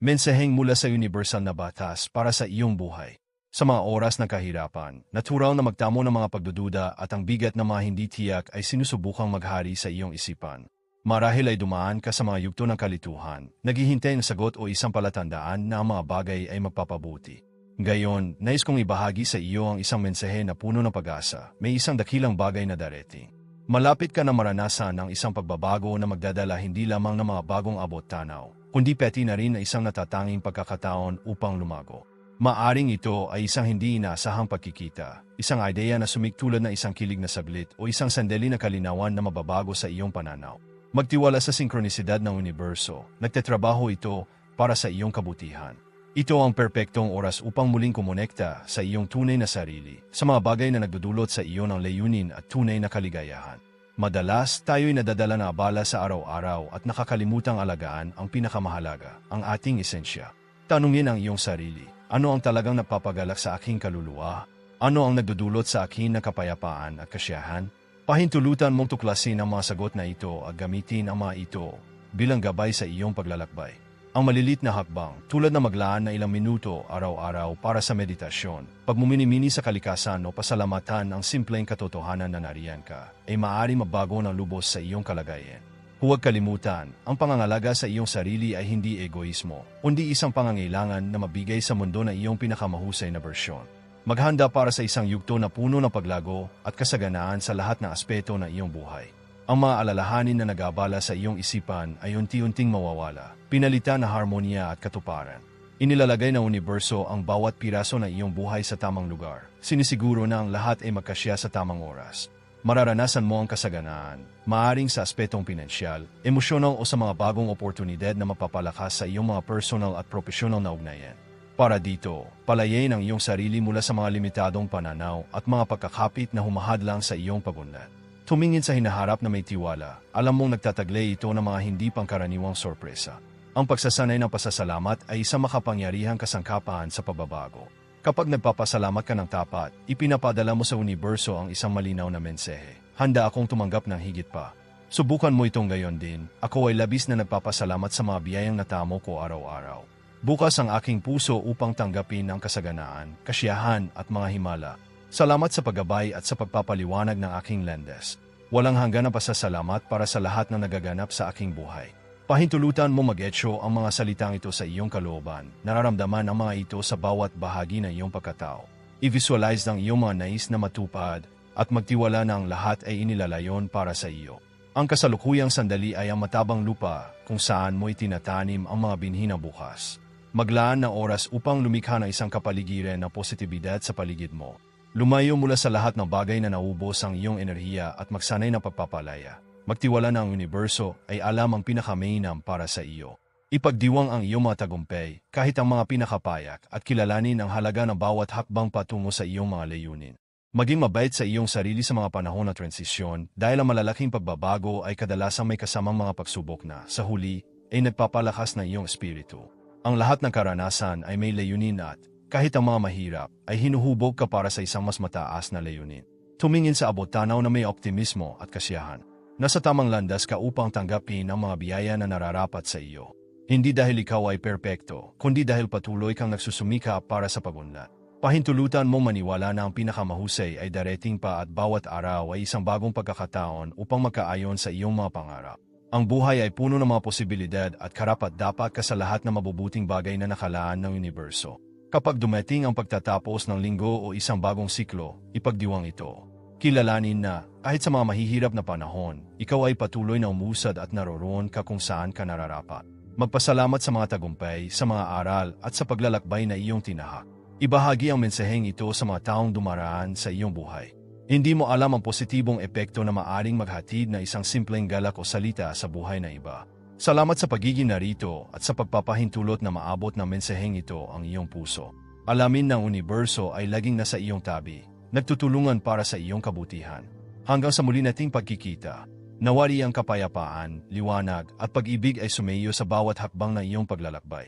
Mensaheng mula sa universal na batas para sa iyong buhay. Sa mga oras ng kahirapan, natural na magtamo ng mga pagdududa at ang bigat na mga hindi tiyak ay sinusubukang maghari sa iyong isipan. Marahil ay dumaan ka sa mga yugto ng kalituhan, naghihintay ng sagot o isang palatandaan na ang mga bagay ay magpapabuti. Gayon, nais kong ibahagi sa iyo ang isang mensahe na puno ng pag-asa, may isang dakilang bagay na darating. Malapit ka na maranasan ang isang pagbabago na magdadala hindi lamang ng mga bagong abot tanaw, kundi peti na rin na isang natatanging pagkakataon upang lumago. Maaring ito ay isang hindi inaasahang pagkikita, isang ideya na sumiktulad na isang kilig na saglit o isang sandali na kalinawan na mababago sa iyong pananaw. Magtiwala sa sinkronisidad ng universo, nagtetrabaho ito para sa iyong kabutihan. Ito ang perpektong oras upang muling kumonekta sa iyong tunay na sarili, sa mga bagay na nagdudulot sa iyo ng layunin at tunay na kaligayahan. Madalas, tayo'y nadadala na abala sa araw-araw at nakakalimutang alagaan ang pinakamahalaga, ang ating esensya. Tanungin ang iyong sarili, ano ang talagang napapagalak sa aking kaluluwa? Ano ang nagdudulot sa akin ng kapayapaan at kasiyahan? Pahintulutan mong tuklasin ang mga sagot na ito at gamitin ang mga ito bilang gabay sa iyong paglalakbay. Ang malilit na hakbang, tulad na maglaan na ilang minuto araw-araw para sa meditasyon, pagmuminimini sa kalikasan o pasalamatan ang simpleng katotohanan na nariyan ka, ay maaari mabago ng lubos sa iyong kalagayan. Huwag kalimutan, ang pangangalaga sa iyong sarili ay hindi egoismo, kundi isang pangangailangan na mabigay sa mundo na iyong pinakamahusay na bersyon. Maghanda para sa isang yugto na puno ng paglago at kasaganaan sa lahat ng aspeto ng iyong buhay. Ang mga alalahanin na nagabala sa iyong isipan ay unti-unting mawawala, pinalitan na harmonya at katuparan. Inilalagay ng universo ang bawat piraso ng iyong buhay sa tamang lugar. Sinisiguro na ang lahat ay magkasya sa tamang oras mararanasan mo ang kasaganaan, maaring sa aspetong pinansyal, emosyonal o sa mga bagong oportunidad na mapapalakas sa iyong mga personal at profesional na ugnayan. Para dito, palayain ang iyong sarili mula sa mga limitadong pananaw at mga pagkakapit na humahadlang sa iyong pagunlad. Tumingin sa hinaharap na may tiwala, alam mong nagtataglay ito ng mga hindi pangkaraniwang sorpresa. Ang pagsasanay ng pasasalamat ay isang makapangyarihang kasangkapahan sa pagbabago. Kapag nagpapasalamat ka ng tapat, ipinapadala mo sa universo ang isang malinaw na mensahe. Handa akong tumanggap ng higit pa. Subukan mo itong gayon din. Ako ay labis na nagpapasalamat sa mga biyayang natamo ko araw-araw. Bukas ang aking puso upang tanggapin ang kasaganaan, kasiyahan at mga himala. Salamat sa paggabay at sa pagpapaliwanag ng aking lendes. Walang hanggan na pasasalamat para sa lahat na nagaganap sa aking buhay. Pahintulutan mo mag-etso ang mga salitang ito sa iyong kalooban. Nararamdaman ang mga ito sa bawat bahagi ng iyong pagkatao. I-visualize ang iyong mga nais na matupad at magtiwala na ang lahat ay inilalayon para sa iyo. Ang kasalukuyang sandali ay ang matabang lupa kung saan mo itinatanim ang mga binhi na bukas. Maglaan ng oras upang lumikha ng isang kapaligiran ng positibidad sa paligid mo. Lumayo mula sa lahat ng bagay na naubos ang iyong enerhiya at magsanay na pagpapalaya. Magtiwala na ang universo ay alam ang pinakamainam para sa iyo. Ipagdiwang ang iyong mga tagumpay kahit ang mga pinakapayak at kilalanin ang halaga ng bawat hakbang patungo sa iyong mga layunin. Maging mabait sa iyong sarili sa mga panahon ng transisyon dahil ang malalaking pagbabago ay kadalasang may kasamang mga pagsubok na, sa huli, ay nagpapalakas na iyong espiritu. Ang lahat ng karanasan ay may layunin at, kahit ang mga mahirap, ay hinuhubog ka para sa isang mas mataas na layunin. Tumingin sa abot tanaw na may optimismo at kasiyahan. Nasa tamang landas ka upang tanggapin ang mga biyaya na nararapat sa iyo. Hindi dahil ikaw ay perpekto, kundi dahil patuloy kang nagsusumika para sa pagunlad. Pahintulutan mo maniwala na ang pinakamahusay ay darating pa at bawat araw ay isang bagong pagkakataon upang magkaayon sa iyong mga pangarap. Ang buhay ay puno ng mga posibilidad at karapat dapat ka sa lahat ng mabubuting bagay na nakalaan ng universo. Kapag dumating ang pagtatapos ng linggo o isang bagong siklo, ipagdiwang ito. Kilalanin na, kahit sa mga mahihirap na panahon, ikaw ay patuloy na umusad at naroroon ka kung saan ka nararapat. Magpasalamat sa mga tagumpay, sa mga aral at sa paglalakbay na iyong tinahak. Ibahagi ang mensaheng ito sa mga taong dumaraan sa iyong buhay. Hindi mo alam ang positibong epekto na maaring maghatid na isang simpleng galak o salita sa buhay na iba. Salamat sa pagiging narito at sa pagpapahintulot na maabot ng mensaheng ito ang iyong puso. Alamin ng universo ay laging nasa iyong tabi nagtutulungan para sa iyong kabutihan. Hanggang sa muli nating pagkikita, nawari ang kapayapaan, liwanag at pag-ibig ay sumayo sa bawat hakbang na iyong paglalakbay.